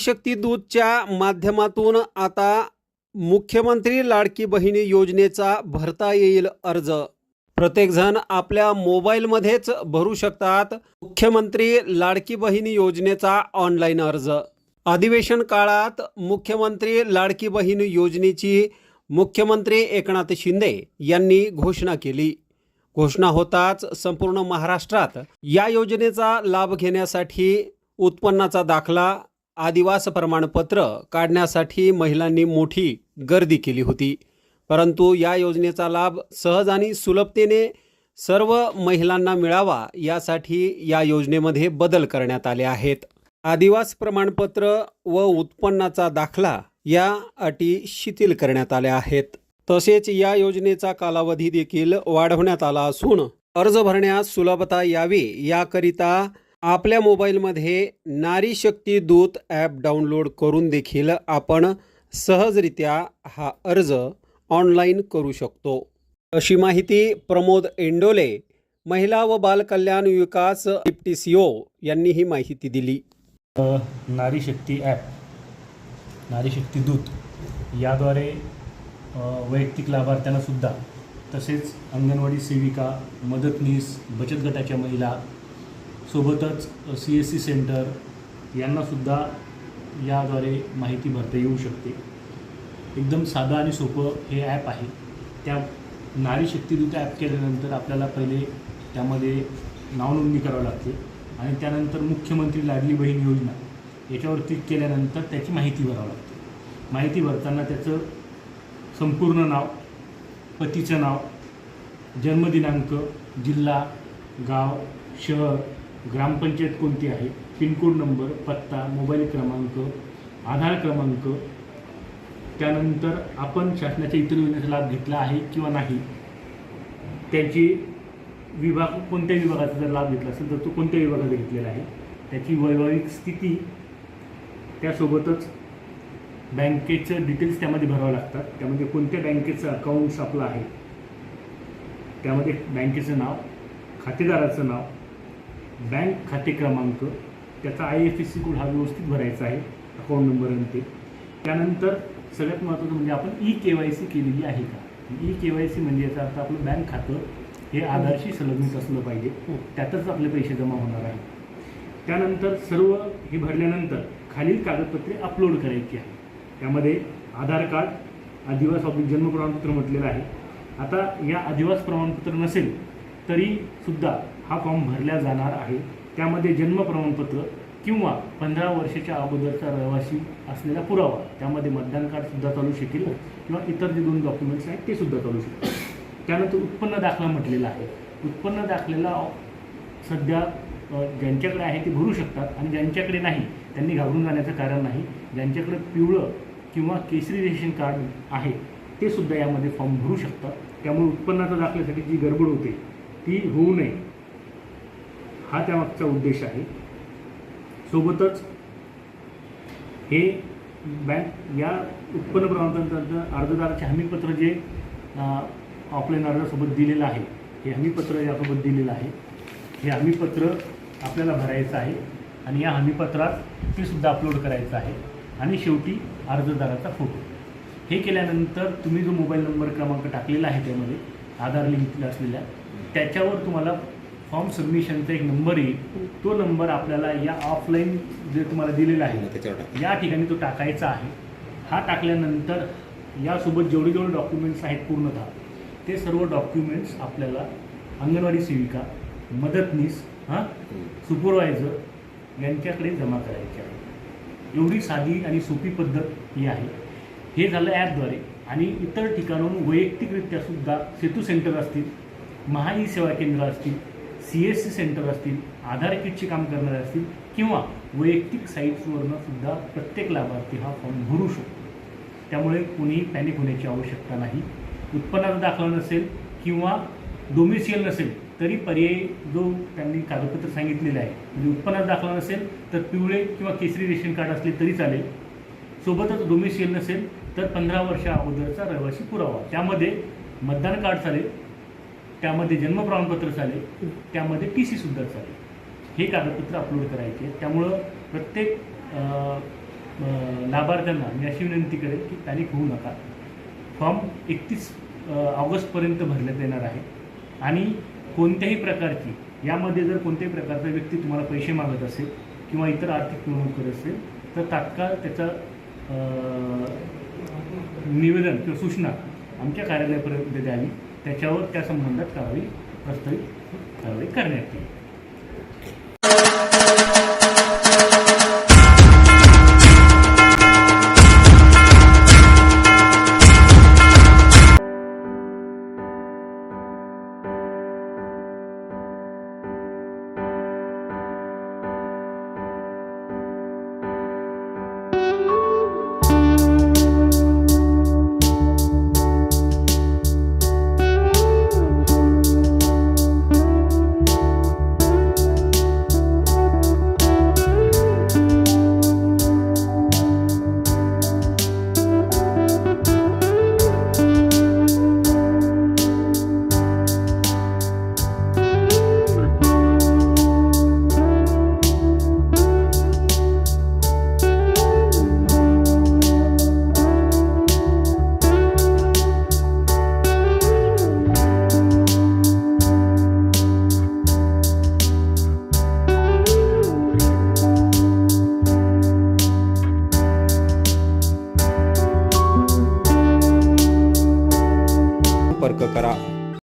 शक्ती दूतच्या माध्यमातून आता मुख्यमंत्री लाडकी बहिणी योजनेचा भरता येईल अर्ज. प्रत्येकजण आपल्या मोबाईलमध्येच भरू शकतात मुख्यमंत्री लाडकी बहिणी योजनेचा ऑनलाईन अर्ज. अधिवेशन काळात मुख्यमंत्री लाडकी बहीण योजनेची मुख्यमंत्री एकनाथ शिंदे यांनी घोषणा केली. घोषणा होताच संपूर्ण महाराष्ट्रात या योजनेचा लाभ घेण्यासाठी उत्पन्नाचा दाखला आदिवास प्रमाणपत्र काढण्यासाठी महिलांनी मोठी गर्दी केली होती. परंतु या योजनेचा लाभ सहज आणि सुलभतेने सर्व महिलांना मिळावा यासाठी या योजनेमध्ये बदल करण्यात आले आहेत. आदिवास प्रमाणपत्र व उत्पन्नाचा दाखला या अटी शिथिल करण्यात आल्या आहेत. तसेच या योजनेचा कालावधी देखील वाढवण्यात आला असून अर्ज भरण्यास सुलभता यावी याकरिता आपल्या मोबाईलमध्ये नारी शक्ती दूत ॲप डाउनलोड करून देखील आपण सहजरित्या हा अर्ज ऑनलाईन करू शकतो. अशी माहिती प्रमोद एंडोले महिला व बालकल्याण विकास डिप्टी सीओ यांनी ही माहिती दिली. नारी शक्ती ॲप नारी शक्ती दूत याद्वारे वैयक्तिक लाभार्थ्यांनासुद्धा तसेच अंगणवाडी सेविका मदतनीस बचत गटाच्या महिला सोबतच सी एस सी सेंटर यांनासुद्धा याद्वारे माहिती भरता येऊ शकते. एकदम साधं आणि सोपं हे ॲप आहे. त्या नारी शक्तीदूत ॲप केल्यानंतर आपल्याला पहिले त्यामध्ये नावनोंदणी करावी लागते आणि त्यानंतर मुख्यमंत्री लाडली बहीण योजना याच्यावर क्लिक केल्यानंतर त्याची माहिती भरावी लागते. माहिती भरताना त्याचं संपूर्ण नाव पतीचं नाव जन्मदिनांक जिल्हा गाव शहर ग्रामपंचायत कोणती आहे? पिनकोड नंबर पत्ता मोबाईल क्रमांक आधार क्रमांक. त्यानंतर आपण शासनाच्या इतर योजनेचा लाभ घेतला आहे किंवा नाही? त्याची विभाग कोणत्या विभागाचा जर लाभ घेतला असेल तर तो कोणत्या विभागाचा घेतलेला आहे? त्याची वैवाहिक स्थिती त्यासोबतच बँकेचं डिटेल्स त्यामध्ये भरावं लागतात. त्यामध्ये कोणत्या बँकेचं अकाउंट्स आपलं आहे? त्यामध्ये बँकेचं नाव खातेदाराचं नाव बँक खाते क्रमांक त्याचा I F S C code हा व्यवस्थित भरायचा आहे अकाउंट नंबर आणि ते. त्यानंतर सगळ्यात महत्त्वाचं म्हणजे आपण ई के वाय सी केलेली आहे का? ई के वाय सी म्हणजे याचा अर्थ आपलं बँक खातं हे आधारशी संलग्नित असलं पाहिजे. त्यातच आपले पैसे जमा होणार आहे त्यानंतर सर्व हे भरल्यानंतर खालील कागदपत्रे अपलोड करायची आहे त्यामध्ये आधार कार्ड आदिवास ऑफिस जन्म प्रमाणपत्र म्हटलेलं आहे. आता या आदिवास प्रमाणपत्र नसेल तरी सुद्धा हा फॉर्म भरला जाणार आहे. त्यामध्ये जन्म प्रमाणपत्र किंवा पंधरा वर्षाच्या अगोदरचा रहिवासी असलेला पुरावा त्यामध्ये मतदान कार्डसुद्धा चालू शकेल किंवा इतर जे दोन डॉक्युमेंट्स आहेत ते सुद्धा चालू शकतील त्यानंतर उत्पन्न दाखला म्हटलेला आहे. उत्पन्न दाखलेला सध्या ज्यांच्याकडे आहे ते भरू शकतात आणि ज्यांच्याकडे नाही त्यांनी घाबरून जाण्याचं कारण नाही. ज्यांच्याकडे पिवळं किंवा केसरी रेशन कार्ड आहे ते सुद्धा यामध्ये फॉर्म भरू शकतात. त्यामुळे उत्पन्नाचा दाखल्यासाठी जी गडबड होते ती होऊ नये. हा त्यामागचा उद्देश आहे. सोबतच हे बँक या उत्पन्न प्रमाणपत्राचं अर्जदाराचे हमीपत्र जे ऑफलाईन अर्जासोबत दिलेलं आहे हे हमीपत्र यासोबत दिलेलं आहे. हे हमीपत्र आपल्याला भरायचं आहे आणि या हमीपत्रात ते सुद्धा अपलोड करायचं आहे आणि शेवटी अर्जदाराचा फोटो हे केल्यानंतर तुम्ही जो मोबाईल नंबर क्रमांक टाकलेला आहे त्यामध्ये आधार लिंक असलेल्या त्याच्यावर तुम्हाला फॉर्म सबमिशनचा एक नंबर येईल तो नंबर आपल्याला या ऑफलाईन जे तुम्हाला दिलेला आहे. या ठिकाणी तो टाकायचा आहे. हा टाकल्यानंतर यासोबत जेवढे जेवढे डॉक्युमेंट्स आहेत पूर्णतः ते सर्व डॉक्युमेंट्स आपल्याला अंगणवाडी सेविका मदतनीस हां सुपरवायझर यांच्याकडे जमा करायचे आहे एवढी साधी आणि सोपी पद्धत ही आहे. हे झालं ॲपद्वारे आणि इतर ठिकाणून वैयक्तिकरित्या सुद्धा सेतू सेंटर असतील महा ई सेवा केंद्र असतील सी एस सी सेंटर असतील आधार किटचे काम करणारे असतील किंवा वैयक्तिक साईट्सवरनं सुद्धा प्रत्येक लाभार्थी हा फॉर्म भरू शकतो. त्यामुळे कुणीही पॅनिक होण्याची आवश्यकता नाही. उत्पन्नाचा दाखला नसेल किंवा डोमिसियल नसेल तरी पर्यायी जो त्यांनी कागदपत्र सांगितलेलं आहे म्हणजे उत्पन्नाचा दाखला नसेल तर पिवळे किंवा केसरी रेशन कार्ड असले तरी चालेल. सोबतच डोमिसियल नसेल तर पंधरा वर्षा अगोदरचा रहिवासी पुरावा. त्यामध्ये मतदान कार्ड चालेल त्यामध्ये जन्म प्रमाणपत्र चालेल त्यामध्ये टी सीसुद्धा चालेल. हे कागदपत्र अपलोड करायचे त्यामुळं प्रत्येक लाभार्थ्यांना मी अशी विनंती करेल की तारीख होऊ नका. फॉर्म एकतीस ऑगस्टपर्यंत भरण्यात येणार आहे. आणि कोणत्याही प्रकारची यामध्ये जर कोणत्याही प्रकारचा व्यक्ती तुम्हाला पैसे मागत असेल किंवा इतर आर्थिक पिळवणूक करत असेल तर तात्काळ त्याचं निवेदन किंवा सूचना आमच्या कार्यालयापर्यंत द्यावी. त्याच्यावर त्या संबंधात कारवाई प्रस्तावित कारवाई करण्यात येईल.